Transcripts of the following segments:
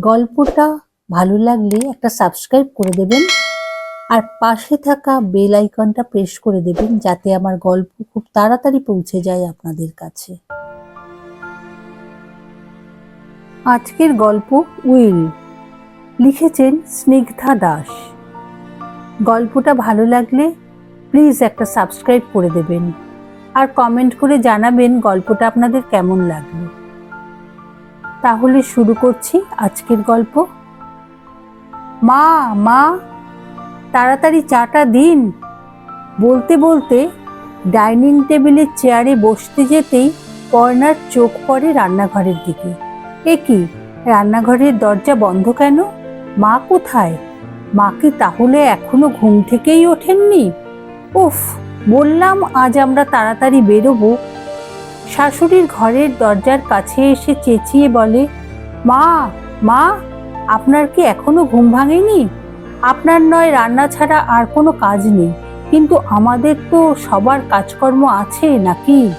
গল্পটা ভালো লাগলে একটা সাবস্ক্রাইব করে দেবেন আর পাশে থাকা বেল আইকনটা প্রেস করে দেবেন যাতে আমার গল্প খুব তাড়াতাড়ি পৌঁছে যায় আপনাদের কাছে। আজকের গল্প উইল লিখেছেন স্নিগ্ধা দাস। গল্পটা ভালো লাগলে প্লিজ একটা সাবস্ক্রাইব করে দেবেন। আর কমেন্ট করে জানাবেন গল্পটা আপনাদের কেমন লাগল। তাহলে শুরু করছি আজকের গল্প। মা মা, তাড়াতাড়ি চাটা দিন। বলতে বলতে ডাইনিং টেবিলের চেয়ারে বসতে যেতেই পর্ণার চোখ পড়ে রান্নাঘরের দিকে। এ কি, রান্নাঘরের দরজা বন্ধ কেন? মা কোথায়? মা কি তাহলে এখনও ঘুম থেকেই ওঠেননি? উফ, বললাম আজ আমরা তাড়াতাড়ি বেরোবো শাশুড়ির ঘরের দরজার কাছে এসে চেঁচিয়ে বলে, মা মা, আপনার কি এখনও ঘুম ভাঙেনি? আপনার নয়, রান্না ছাড়া আর কোনো কাজ নেই। কিন্তু আমাদের তো সবার কাজকর্ম আছে নাকি?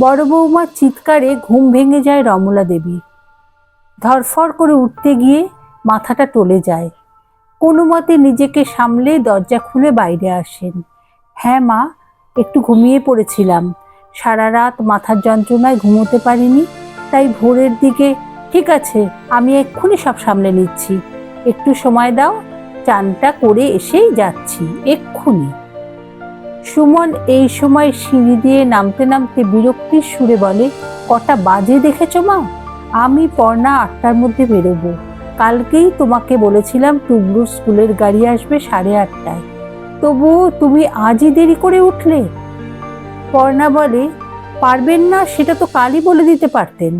বড় বৌমার চিৎকারে ঘুম ভেঙে যায় রমলা দেবী ধরফর করে উঠতে গিয়ে মাথাটা টলে যায়। কোনো মতে নিজেকে সামলে দরজা খুলে বাইরে আসেন। হ্যাঁ মা, একটু ঘুমিয়ে পড়েছিলাম। সারা রাত মাথার যন্ত্রণায় ঘুমোতে পারিনি, তাই ভোরের দিকে, ঠিক আছে, আমি এক্ষুনি সব সামলে নিচ্ছি। একটু সময় দাও, চানটা করে এসেই যাচ্ছি, এক্ষুনি। সুমন এই সময় সিঁড়ি দিয়ে নামতে নামতে বিরক্তির সুরে বলে, কটা বাজে দেখেছ মা? আমি পর্ণা আটটার মধ্যে বেরোবো। কালকেই তোমাকে বলেছিলাম টুবলু স্কুলের গাড়ি আসবে সাড়ে আটটায়। তবুও তুমি আজই দেরি করে উঠলে? পর্ণা বলে, পারবেন না, সেটা তো কালই বলে দিতে পারতেন।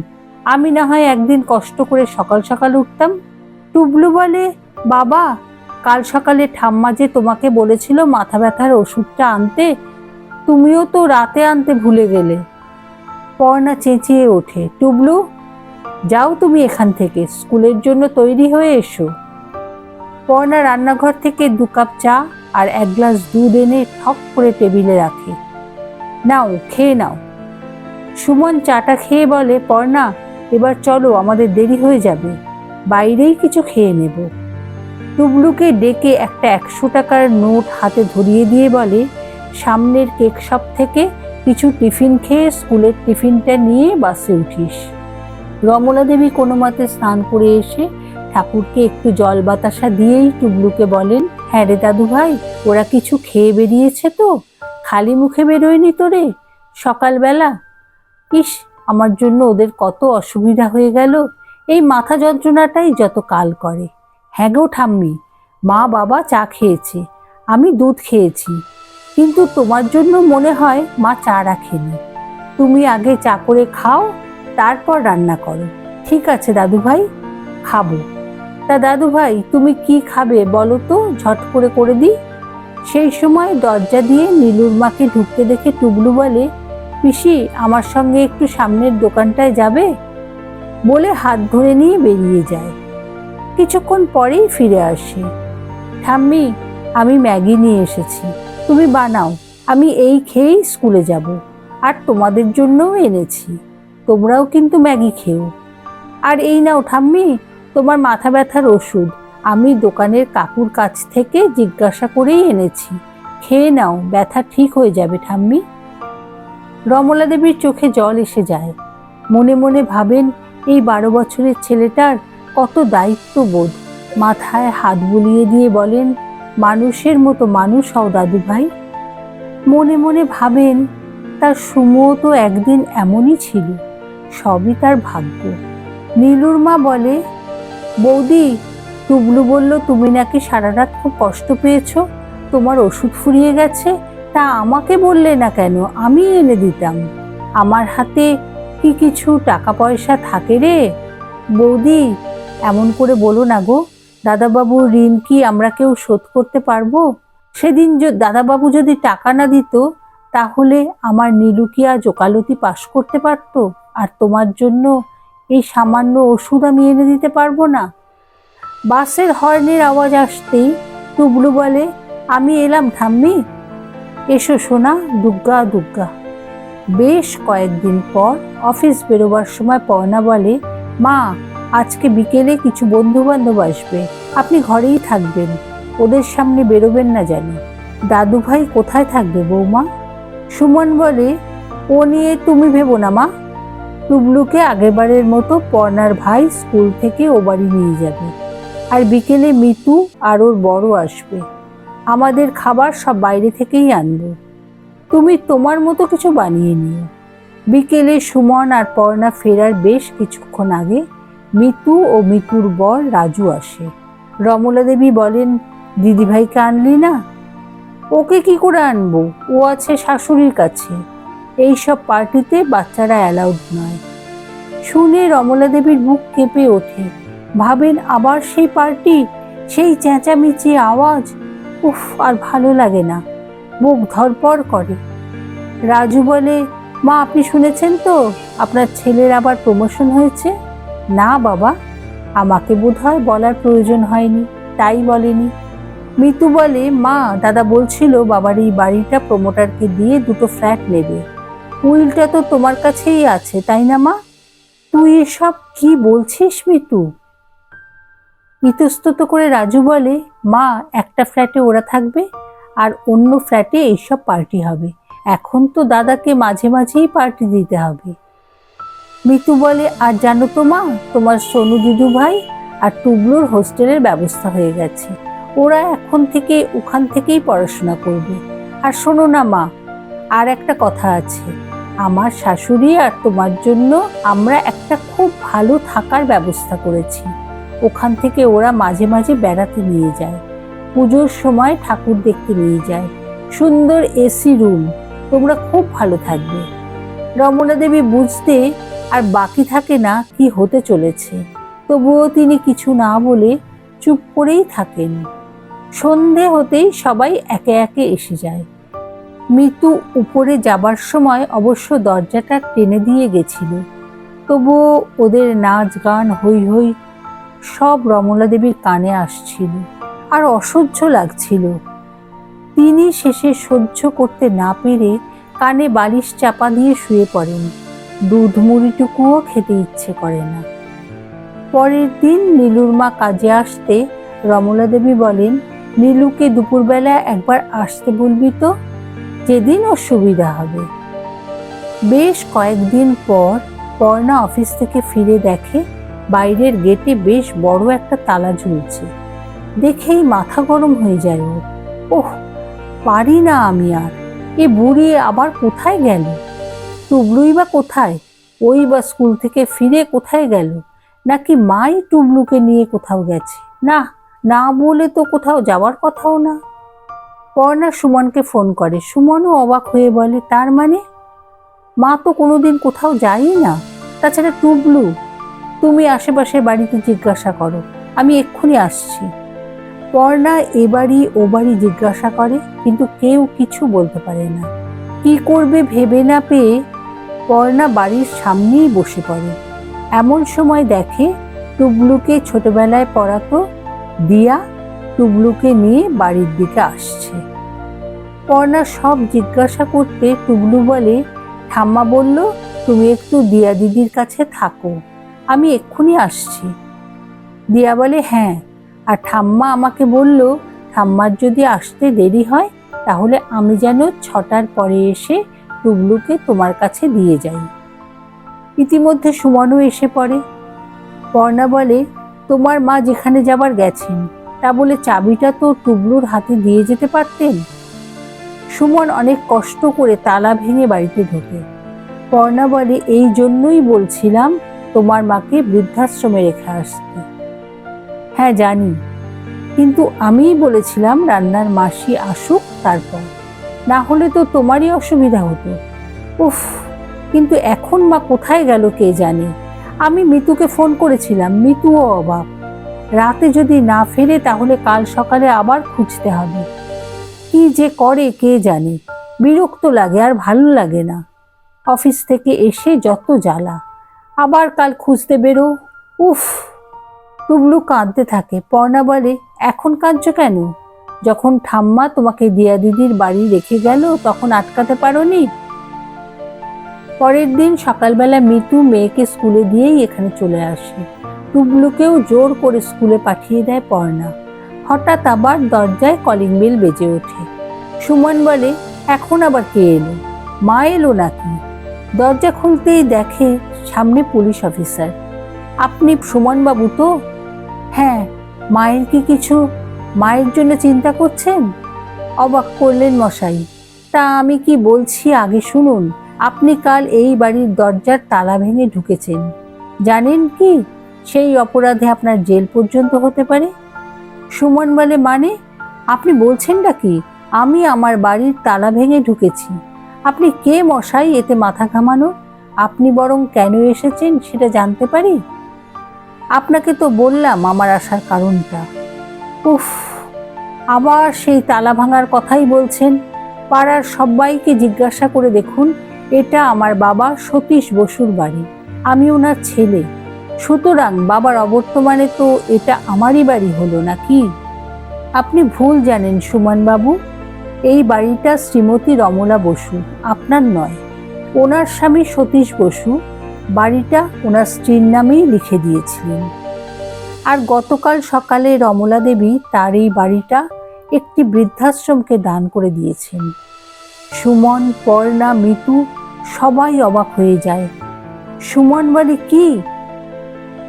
আমি না হয় একদিন কষ্ট করে সকাল সকাল উঠতাম। টুবলু বলে, বাবা, কাল সকালে ঠাম্মা যে তোমাকে বলেছিল মাথা ব্যথার ওষুধটা আনতে, তুমিও তো রাতে আনতে ভুলে গেলে। পর্ণা চেঁচিয়ে ওঠে, টুবলু, যাও তুমি এখান থেকে, স্কুলের জন্য তৈরি হয়ে এসো। পর্ণা রান্নাঘর থেকে দু কাপ চা আর এক গ্লাস দুধ এনে ঠক করে টেবিলে রাখে। নাও, খেয়ে নাও। সুমন চাটা খেয়ে বলে, পর্ণা, এবার চলো, আমাদের দেরি হয়ে যাবে। বাইরেই কিছু খেয়ে নেব। টুবলুকে ডেকে একটা একশো টাকার নোট হাতে ধরিয়ে দিয়ে বলে, সামনের কেক শপ থেকে কিছু টিফিন খেয়ে স্কুলের টিফিনটা নিয়ে বাসে উঠিস। রমলা দেবী কোনো মতে স্নান করে এসে ঠাকুরকে একটু জল বাতাসা দিয়েই টুবলুকে বলেন হ্যাঁ রে দাদু ভাই, ওরা কিছু খেয়ে বেরিয়েছে তো। খালি মুখে বেরোয়নি তোরে সকালবেলা। ইস, আমার জন্য ওদের কত অসুবিধা হয়ে গেল। এই মাথা যন্ত্রণাটাই যত কাল করে। হ্যাঁ গো ঠাম্মি, মা বাবা চা খেয়েছে, আমি দুধ খেয়েছি। কিন্তু তোমার জন্য মনে হয় মা চা রাখেনি। তুমি আগে চা করে খাও, তারপর রান্না করো। ঠিক আছে দাদু ভাই, খাব। তা দাদু ভাই, তুমি কি খাবে বলো তো? ঝট করে করে দিই। সেই সময় দরজা দিয়ে নীলুর মাকে ঢুকতে দেখে টুবলু বলে, পিসি, আমার সঙ্গে একটু সামনের দোকানটায় যাবে? বলে হাত ধরে নিয়ে বেরিয়ে যায়। কিছুক্ষণ পরেই ফিরে আসে। ঠাম্মি, আমি ম্যাগি নিয়ে এসেছি। তুমি বানাও। আমি এই খেয়েই স্কুলে যাব। আর তোমাদের জন্যও এনেছি। তোমরাও কিন্তু ম্যাগি খেও। আর এই নাও ঠাম্মি তোমার মাথা ব্যথার ওষুধ। আমি দোকানের কাকুর কাছ থেকে জিজ্ঞাসা করেই এনেছি। খেয়ে নাও, ব্যথা ঠিক হয়ে যাবে ঠাম্মি। রমলা দেবীর চোখে জল এসে যায়। মনে মনে ভাবেন, এই বারো বছরের ছেলেটার কত দায়িত্ববোধ। মাথায় হাত বুলিয়ে দিয়ে বলেন, মানুষের মতো মানুষ হও দাদু ভাই। মনে মনে ভাবেন, তার সুমো তো একদিন এমনই ছিল। সবই তার ভাগ্য। নীলুর মা বলে বৌদি টুবলু বলল, তুমি নাকি সারা রাত খুব কষ্ট পেয়েছ? তোমার ওষুধ ফুরিয়ে গেছে। তা আমাকে বললে না কেন? আমি এনে দিতাম। আমার হাতে কি কিছু টাকা পয়সা থাকে রে? বৌদি, এমন করে বলো না গো। দাদাবাবুর ঋণ কি আমরা কেউ শোধ করতে পারব? সেদিন দাদাবাবু যদি টাকা না দিত, তাহলে আমার নীলু কি আজ ওকালতি পাশ করতে পারতো? আর তোমার জন্য এই সামান্য ওষুধ আমি এনে দিতে পারব না। বাসের হর্নের আওয়াজ আসতেই টুবলু বলে, আমি এলাম ঠাম্মি। এসো সোনা, দুগ্গা দুগ্গা। বেশ কয়েকদিন পর অফিস বেরোবার সময় পর্ণা বলে, মা, আজকে বিকেলে কিছু বন্ধু বান্ধব আসবে। আপনি ঘরেই থাকবেন। ওদের সামনে বেরোবেন না জানি। দাদু ভাই কোথায় থাকবে বৌমা? সুমন বলে, ও নিয়ে তুমি ভেবো না মা। টুবলুকে আগেরবারের মতো পর্নার ভাই স্কুল থেকে ও বাড়ি নিয়ে যাবে। আর বিকেলে মিতু আর ওর বড় আসবে। আমাদের খাবার সব বাইরে থেকেই আনব। তুমি তোমার মতো কিছু বানিয়ে নিও। বিকেলে সুমন আর পর্ণা ফেরার বেশ কিছুক্ষণ আগে মিতু ও মিতুর বর রাজু আসে। রমলা দেবী বলেন, দিদিভাইকে আনলি না? ওকে কি করে আনব? ও আছে শাশুড়ির কাছে। এইসব পার্টিতে বাচ্চারা অ্যালাউড নয়। শুনে রমলা দেবীর বুক কেঁপে ওঠে। ভাবেন, আবার সেই পার্টি? সেই চেঁচামেচি আওয়াজ? উফ, আর ভালো লাগে না। বুক ধরপড় করে। রাজু বলে, মা, আপনি শুনেছেন তো? আপনার ছেলের আবার প্রমোশন হয়েছে? না, বাবা। আমাকে বোধহয় বলার প্রয়োজন হয়নি, তাই বলেনি। মিতু বলে, মা, দাদা বলছিল বাবার এই বাড়িটা প্রমোটারকে দিয়ে দুটো ফ্ল্যাট নেবে। উইলটা তো তোমার কাছেই আছে, তাই না মা? তুই এসব কি বলছিস মিতু? ইতস্তত করে রাজু বলে, মা, একটা ফ্ল্যাটে ওরা থাকবে আর অন্য ফ্ল্যাটে এইসব পার্টি হবে। এখন তো দাদাকে মাঝে মাঝেই পার্টি দিতে হবে। মিতু বলে, আর জানো তো মা, তোমার সোনু দিদু ভাই আর টুবলুর হোস্টেলের ব্যবস্থা হয়ে গেছে। ওরা এখন থেকে ওখান থেকেই পড়াশোনা করবে। আর শোনো না মা, আর একটা কথা আছে। আমার শাশুড়ি আর তোমার জন্য আমরা একটা খুব ভালো থাকার ব্যবস্থা করেছি। ওখান থেকে ওরা মাঝে মাঝে বেড়াতে নিয়ে যায়। পুজোর সময় ঠাকুর দেখতে নিয়ে যায়। সুন্দর এসি রুম। তোমরা খুব ভালো থাকবে। রমনা দেবী বুঝতে আর বাকি থাকে না কি হতে চলেছে। তবুও তিনি কিছু না বলে চুপ করেই থাকেন। সন্ধে হতেই সবাই একে একে এসে যায়। মিতু উপরে যাবার সময় অবশ্য দরজাটা টেনে দিয়ে গেছিল। তবুও ওদের নাচ গান হই হই সব রমলা দেবীর কানে আসছিল আর অসহ্য লাগছিল। তিনি শেষে সহ্য করতে না পেরে কানে বালিশ চাপা দিয়ে শুয়ে পড়েন। দুধ মুড়িটুকুও খেতে ইচ্ছে করে না। পরের দিন নীলুর মা কাজে আসতে রমলা দেবী বলেন, নীলুকে দুপুরবেলা একবার আসতে বলবি তো? যেদিন ওর সুবিধা হবে। বেশ কয়েকদিন পর পর্ণা অফিস থেকে ফিরে দেখে বাইরের গেটে বেশ বড় একটা তালা ঝুলছে। দেখেই মাথা গরম হয়ে যায় ওর। ওহ, পারি না আমি আর। এ বুড়ি আবার কোথায় গেল? টুবলুই বা কোথায়? ওই বা স্কুল থেকে ফিরে কোথায় গেল? নাকি মাই টুবলুকে নিয়ে কোথাও গেছে? না না বলে তো কোথাও যাওয়ার কথাও না। পর্ণা সুমনকে ফোন করে। সুমনও অবাক হয়ে বলে, তার মানে? মা তো কোনোদিন কোথাও যায়ই না। তাছাড়া টুবলু, তুমি আশেপাশের বাড়িতে জিজ্ঞাসা করো। আমি এক্ষুনি আসছি। পর্ণা এ বাড়ি ও বাড়ি জিজ্ঞাসা করে, কিন্তু কেউ কিছু বলতে পারে না। কি করবে ভেবে না পেয়ে? পর্ণা বাড়ির সামনেই বসে পড়ে। এমন সময় দেখে টুবলুকে ছোটবেলায় পড়াতো দিয়া, টুবলুকে নিয়ে বাড়ির দিকে আসছে। পর্ণা সব জিজ্ঞাসা করতে টুবলু বলে, ঠাম্মা বলল, তুমি একটু দিয়া দিদির কাছে থাকো, আমি এক্ষুনি আসছি। দিয়া বলে হ্যাঁ। আর ঠাম্মা আমাকে বলল, ঠাম্মার যদি আসতে দেরি হয়, তাহলে আমি যেন ছটার পরে এসে টুবলুকে তোমার কাছে দিয়ে যাই। ইতিমধ্যে সুমনও এসে পড়ে। পর্ণা বলে, তোমার মা যেখানে যাবার গেছেন, তা বলে চাবিটা তো টুবলুর হাতে দিয়ে যেতে পারতেন? সুমন অনেক কষ্ট করে তালা ভেঙে বাড়িতে ঢোকে। পর্ণা বলে, এই জন্যই বলছিলাম তোমার মাকে বৃদ্ধাশ্রমে রেখে আসতে। হ্যাঁ জানি। কিন্তু আমিই বলেছিলাম রান্নার মাসি আসুক তারপর। না হলে তো তোমারই অসুবিধা হতো। উফ, কিন্তু এখন মা কোথায় গেল কে জানে? আমি মিতুকে ফোন করেছিলাম, মিতুও অবাক। রাতে যদি না ফেরে তাহলে কাল সকালে আবার খুঁজতে হবে। কি যে করে কে জানে। বিরক্ত লাগে আর ভালো লাগে না। অফিস থেকে এসে যত জ্বালা। আবার কাল খুঁজতে বেরো। উফ, টুবলু কাঁদতে থাকে। পর্ণা বলে, এখন কাঁদছো কেন? যখন ঠাম্মা তোমাকে দিয়া দিদির বাড়ি রেখে গেল, তখন আটকাতে পারোনি? পরের দিন সকালবেলা মিতু মেয়েকে স্কুলে দিয়েই এখানে চলে আসে। টুবলুকেও জোর করে স্কুলে পাঠিয়ে দেয় পর্ণা। হঠাৎ আবার দরজায় কলিং বেল বেজে ওঠে। সুমন বলে, এখন আবার কে এলো? মা এলো নাকি? দরজা খুলতেই দেখে সামনে পুলিশ অফিসার। আপনি সুমনবাবু তো? হ্যাঁ মায়ের কি কিছু? মায়ের জন্য চিন্তা করছেন? অবাক করলেন মশাই। তা আমি কি বলছি আগে শুনুন। আপনি কাল এই বাড়ির দরজার তালা ভেঙে ঢুকেছেন। জানেন কি? সেই অপরাধে আপনার জেল পর্যন্ত হতে পারে? সুমন বলে মানে? আপনি বলছেনটা কি? আমি আমার বাড়ির তালা ভেঙে ঢুকেছি। আপনি কে মশাই এতে মাথা ঘামানো আপনি বরং কেন এসেছেন সেটা জানতে পারি? আপনাকে তো বললাম আমার আসার কারণটা। উফ, আবার সেই তালা ভাঙার কথাই বলছেন। পাড়ার সবাইকে জিজ্ঞাসা করে দেখুন, এটা আমার বাবা সতীশ বসুর বাড়ি। আমি ওনার ছেলে। সুতরাং বাবার অবর্তমানে তো এটা আমারই বাড়ি হলো নাকি? আপনি ভুল জানেন সুমন বাবু এই বাড়িটা শ্রীমতী রমলা বসু, আপনার নয়। ওনার স্বামী সতীশ বসু বাড়িটা ওনার স্ত্রীর নামেই লিখে দিয়েছিলেন। আর গতকাল সকালে রমলা দেবী তার এই বাড়িটা একটি বৃদ্ধাশ্রমকে দান করে দিয়েছেন। সুমন, পর্ণা, মিতু সবাই অবাক হয়ে যায়। সুমন বলে, কি?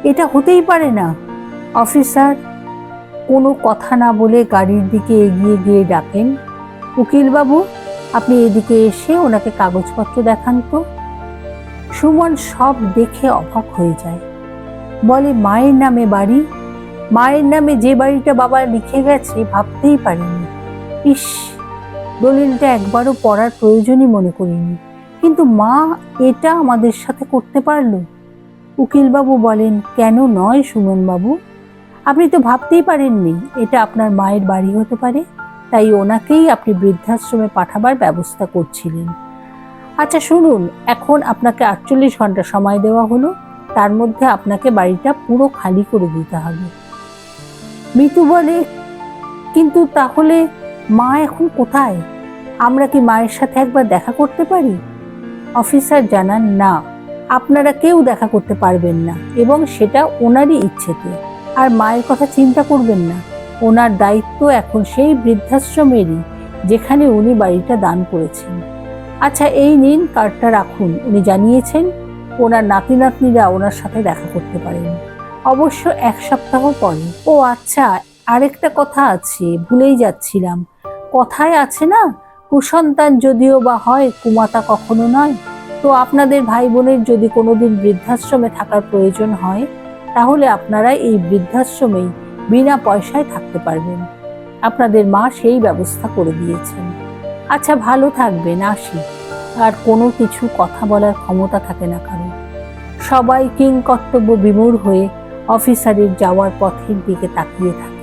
এটা হতেই পারে না। অফিসার, কোনো কথা না বলে গাড়ির দিকে এগিয়ে গিয়ে ডাকেন, উকিলবাবু, আপনি এদিকে এসে ওনাকে কাগজপত্র দেখান তো। সুমন সব দেখে অবাক হয়ে যায়। বলে, মায়ের নামে বাড়ি? মায়ের নামে যে বাড়িটা বাবা লিখে গেছে ভাবতেই পারেনি। ইস, দলিলটা একবারও পড়ার প্রয়োজনই মনে করিনি। কিন্তু মা এটা আমাদের সাথে করতে পারল? উকিলবাবু বলেন, কেন নয় সুমনবাবু? আপনি তো ভাবতেই পারেননি, এটা আপনার মায়ের বাড়ি হতে পারে। তাই ওনাকেই আপনি বৃদ্ধাশ্রমে পাঠাবার ব্যবস্থা করছিলেন। আচ্ছা শুনুন, এখন আপনাকে আটচল্লিশ ঘণ্টা সময় দেওয়া হলো। তার মধ্যে আপনাকে বাড়িটা পুরো খালি করে দিতে হবে। মিতু বলে, কিন্তু তাহলে মা এখন কোথায়? আমরা কি মায়ের সাথে একবার দেখা করতে পারি? অফিসার জানান, না। আপনারা কেউ দেখা করতে পারবেন না এবং সেটা ওনারই ইচ্ছেতে। আর মায়ের কথা চিন্তা করবেন না, ওনার দায়িত্ব এখন সেই বৃদ্ধাশ্রমেরই, যেখানে উনি বাড়িটা দান করেছেন। আচ্ছা এই নিন কার্ডটা রাখুন, উনি জানিয়েছেন ওনার নাতি নাতনিরা ওনার সাথে দেখা করতে পারেন। অবশ্য এক সপ্তাহ পরে। ও আচ্ছা আরেকটা কথা আছে, ভুলেই যাচ্ছিলাম। কথায় আছে না, কুসন্তান যদিও বা হয়, কুমাতা কখনো নয়। তো আপনাদের ভাই বোনের যদি কোনোদিন বৃদ্ধাশ্রমে থাকার প্রয়োজন হয়, তাহলে আপনারা এই বৃদ্ধাশ্রমেই বিনা পয়সায় থাকতে পারবেন। আপনাদের মা সেই ব্যবস্থা করে দিয়েছেন। আচ্ছা ভালো থাকবেন, আসি। আর কোনো কিছু কথা বলার ক্ষমতা থাকে না কারণ সবাই কিং কর্তব্য বিমূঢ় হয়ে অফিসারের যাওয়ার পথের দিকে তাকিয়ে থাকে।